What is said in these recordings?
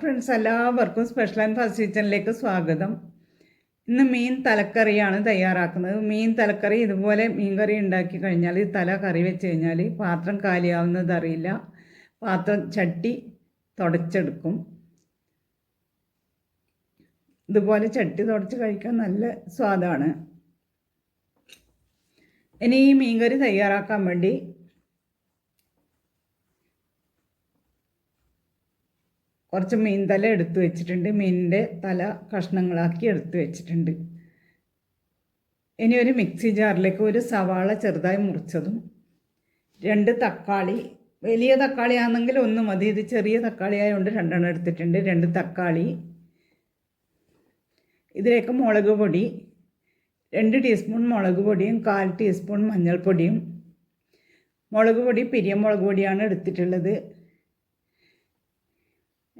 Friends എല്ലാവർക്കും special and first കിച്ചണിലേക്ക് സ്വാഗതം. ഇന്ന് മീൻ തലക്കറിയാണ് തയ്യാറാക്കുന്നത്. മീൻ തലക്കറി ഇതുപോലെ മീൻ കറി ഉണ്ടാക്കി കഴിഞ്ഞാൽ തല കറി വെച്ച് കഴിഞ്ഞാൽ പാത്രം കാലിയാവുന്നതറിയില്ല പാത്രം ചട്ടി തുടച്ചെടുക്കും. ഇതുപോലെ ചട്ടി തുടച്ച് കഴിക്കാൻ നല്ല സ്വാദാണ്. ഇനി ഈ മീൻ കറി തയ്യാറാക്കാൻ വേണ്ടി കുറച്ച് മീൻ തല എടുത്തു വെച്ചിട്ടുണ്ട്. മീനിന്റെ തല കഷ്ണങ്ങളാക്കി എടുത്തു വെച്ചിട്ടുണ്ട്. ഇനി ഒരു മിക്സി ജാറിലേക്ക് ഒരു സവാള ചെറുതായി മുറിച്ചതും രണ്ട് തക്കാളി വലിയ തക്കാളി ആണെങ്കിൽ ഒന്ന് മതി. ഇത് ചെറിയ തക്കാളി ആയതുകൊണ്ട് രണ്ടെണ്ണം എടുത്തിട്ടുണ്ട്. രണ്ട് തക്കാളി ഇതിലേക്ക് മുളക് പൊടി രണ്ട് ടീസ്പൂൺ മുളക് പൊടിയും കാൽ ടീസ്പൂൺ മഞ്ഞൾപ്പൊടിയും. മുളക് പൊടി പിരിയ മുളക് പൊടിയാണ് എടുത്തിട്ടുള്ളത്.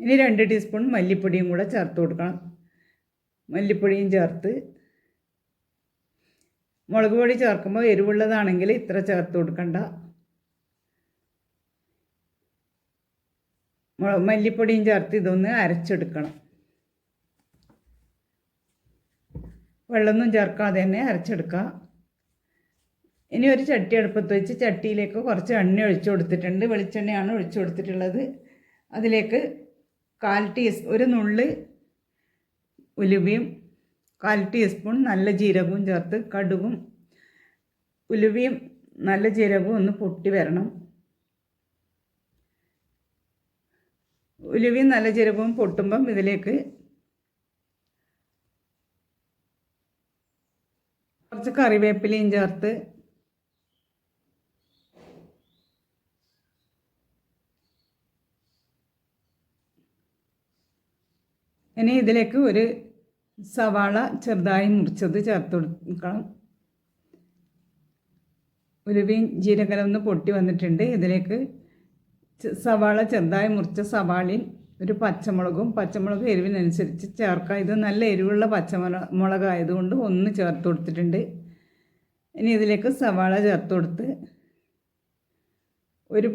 ഇനി രണ്ട് ടീസ്പൂൺ മല്ലിപ്പൊടിയും കൂടെ ചേർത്ത് കൊടുക്കണം. മല്ലിപ്പൊടിയും ചേർത്ത്. മുളക് പൊടി ചേർക്കുമ്പോൾ എരിവുള്ളതാണെങ്കിൽ ഇത്ര ചേർത്ത് കൊടുക്കണ്ട. മല്ലിപ്പൊടിയും ചേർത്ത് ഇതൊന്ന് അരച്ചെടുക്കണം. വെള്ളമൊന്നും ചേർക്കാതെ തന്നെ അരച്ചെടുക്കുക ഇനി ഒരു ചട്ടി അടുപ്പത്ത് വെച്ച് ചട്ടിയിലേക്ക് കുറച്ച് എണ്ണ ഒഴിച്ചു കൊടുത്തിട്ടുണ്ട്. വെളിച്ചെണ്ണയാണ് ഒഴിച്ചു കൊടുത്തിട്ടുള്ളത്. അതിലേക്ക് കാൽ ടീസ് ഒരു നുള്ള് ഉലുവയും കാൽ ടീസ്പൂൺ നല്ല ജീരകവും ചേർത്ത് കടുകും ഉലുവയും നല്ല ജീരകവും ഒന്ന് പൊട്ടി വരണം. ഉലുവയും നല്ല ജീരകവും പൊട്ടുമ്പം ഇതിലേക്ക് കുറച്ച് കറിവേപ്പിലയും ചേർത്ത് ഇനി ഇതിലേക്ക് ഒരു സവാള ചെറുതായി മുറിച്ചത് ചേർത്ത് കൊടുക്കണം. ഉലുവയും ജീരകലം ഒന്ന് പൊട്ടി വന്നിട്ടുണ്ട്. ഇതിലേക്ക് സവാള ചെറുതായി മുറിച്ച സവാളയും ഒരു പച്ചമുളകും പച്ചമുളക് എരിവിനനുസരിച്ച് ചേർക്കാം. ഇത് നല്ല എരിവുള്ള പച്ചമുള മുളകായതുകൊണ്ട് ഒന്ന് ചേർത്ത് കൊടുത്തിട്ടുണ്ട്. ഇനി ഇതിലേക്ക് സവാള ചേർത്ത് കൊടുത്ത് ഒരു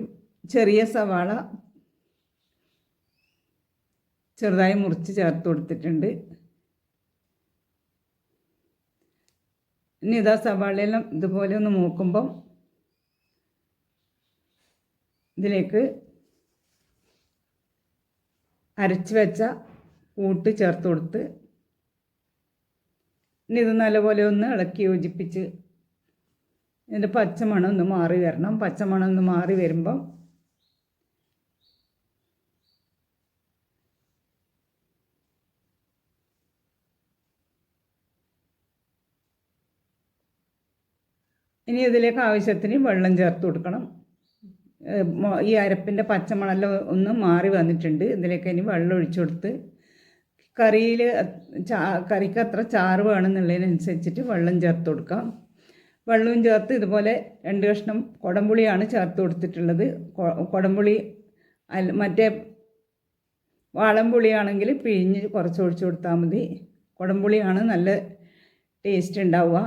ചെറിയ സവാള ചെറുതായി മുറിച്ച് ചേർത്ത് കൊടുത്തിട്ടുണ്ട്. ഇനി ഇതാ സവാളയെല്ലാം ഇതുപോലെ ഒന്ന് മൂക്കുമ്പം ഇതിലേക്ക് അരച്ച് വെച്ച കൂട്ട് ചേർത്ത് കൊടുത്ത് ഇനി ഇത് നല്ലപോലെ ഒന്ന് ഇളക്കി യോജിപ്പിച്ച് ഇതിന്റെ പച്ചമണം ഒന്ന് മാറി വരണം. പച്ചമണം ഒന്ന് മാറി വരുമ്പം ഇനി ഇതിലേക്ക് ആവശ്യത്തിന് വെള്ളം ചേർത്ത് കൊടുക്കണം. ഈ അരപ്പിന്റെ പച്ചമണെല്ലാം ഒന്ന് മാറി വന്നിട്ടുണ്ട്. ഇതിലേക്ക് ഇനി വെള്ളം ഒഴിച്ചു കൊടുത്ത് കറിയിൽ ചാ കറിക്ക് അത്ര ചാറ് വേണമെന്നുള്ളതിനനുസരിച്ചിട്ട് വെള്ളം ചേർത്ത് കൊടുക്കാം. വെള്ളവും ചേർത്ത് ഇതുപോലെ രണ്ട് കഷ്ണം കുടംപുളിയാണ് ചേർത്ത് കൊടുത്തിട്ടുള്ളത്. കുടംപുളി മറ്റേ വാളംപുളിയാണെങ്കിൽ പിഴിഞ്ഞ് കുറച്ച് ഒഴിച്ചു കൊടുത്താൽ മതി. കുടംപുളിയാണ് നല്ല ടേസ്റ്റ് ഉണ്ടാവുക.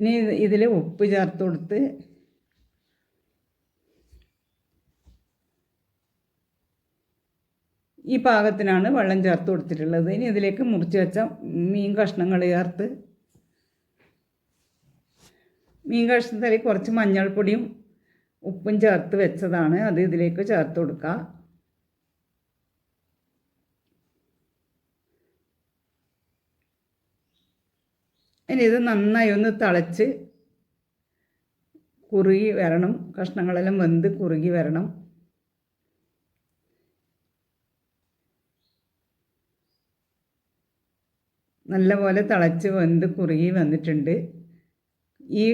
ഇനി ഇതിൽ ഉപ്പ് ചേർത്ത് കൊടുത്ത് ഈ പാകത്തിനാണ് വെള്ളം ചേർത്ത് കൊടുത്തിട്ടുള്ളത്. ഇനി ഇതിലേക്ക് മുറിച്ച് വെച്ച മീൻ കഷ്ണങ്ങൾ ചേർത്ത് മീൻ കഷ്ണത്തിൽ കുറച്ച് മഞ്ഞൾപ്പൊടിയും ഉപ്പും ചേർത്ത് വെച്ചതാണ്. അത് ഇതിലേക്ക് ചേർത്ത് കൊടുക്കുക ഇനി ഇത് നന്നായി ഒന്ന് തിളച്ച് കുറുകി വരണം. കഷ്ണങ്ങളെല്ലാം വെന്ത് കുറുകി വരണം. നല്ലപോലെ തിളച്ച് വെന്ത് കുറുകി വന്നിട്ടുണ്ട്. ഈ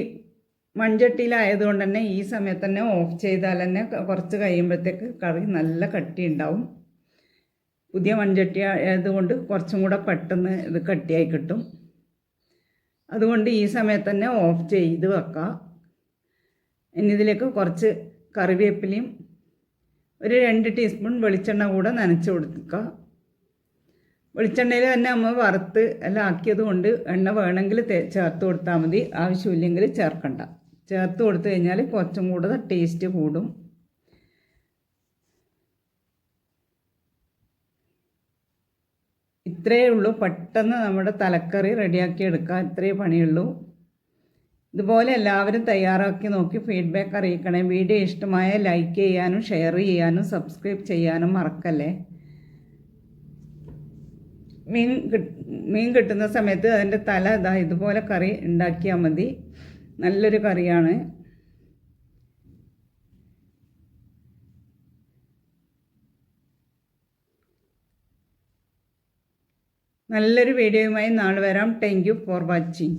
മൺചട്ടിയിലായതുകൊണ്ട് തന്നെ ഈ സമയത്ത് തന്നെ ഓഫ് ചെയ്താൽ തന്നെ കുറച്ച് കഴിയുമ്പോഴത്തേക്ക് കറി നല്ല കട്ടി ഉണ്ടാവും പുതിയ മൺചട്ടി ആയതുകൊണ്ട് കുറച്ചും കൂടെ പെട്ടെന്ന് ഇത് കട്ടിയായി കിട്ടും. അതുകൊണ്ട് ഈ സമയത്ത് തന്നെ ഓഫ് ചെയ്ത് വെക്കാം. ഇനി ഇതിലേക്ക് കുറച്ച് കറിവേപ്പിലയും ഒരു രണ്ട് ടീസ്പൂൺ വെളിച്ചെണ്ണ കൂടെ നനച്ച് കൊടുക്കുക. വെളിച്ചെണ്ണയിൽ തന്നെ നമ്മൾ വറുത്ത് എല്ലാം ആക്കിയത് കൊണ്ട് എണ്ണ വേണമെങ്കിൽ ചേർത്ത് കൊടുത്താൽ മതി. ആവശ്യമില്ലെങ്കിൽ ചേർക്കണ്ട. ചേർത്ത് കൊടുത്തു കഴിഞ്ഞാൽ കുറച്ചും കൂടെ ടേസ്റ്റ് കൂടും. ഇത്രയേ ഉള്ളൂ. പെട്ടെന്ന് നമ്മുടെ തലക്കറി റെഡിയാക്കി എടുക്കാം ഇത്രയേ പണിയുള്ളൂ. ഇതുപോലെ എല്ലാവരും തയ്യാറാക്കി നോക്കി ഫീഡ്ബാക്ക് അറിയിക്കണേ. വീഡിയോ ഇഷ്ടമായ ലൈക്ക് ചെയ്യാനും ഷെയർ ചെയ്യാനും സബ്സ്ക്രൈബ് ചെയ്യാനും മറക്കല്ലേ? മീൻ മീൻ കിട്ടുന്ന സമയത്ത് അതിന്റെ തല ഇതാ ഇതുപോലെ കറി ഉണ്ടാക്കിയാൽ മതി. നല്ലൊരു കറിയാണ്. നല്ലൊരു വീഡിയോയുമായി നാളെ വരാം. Thank you for watching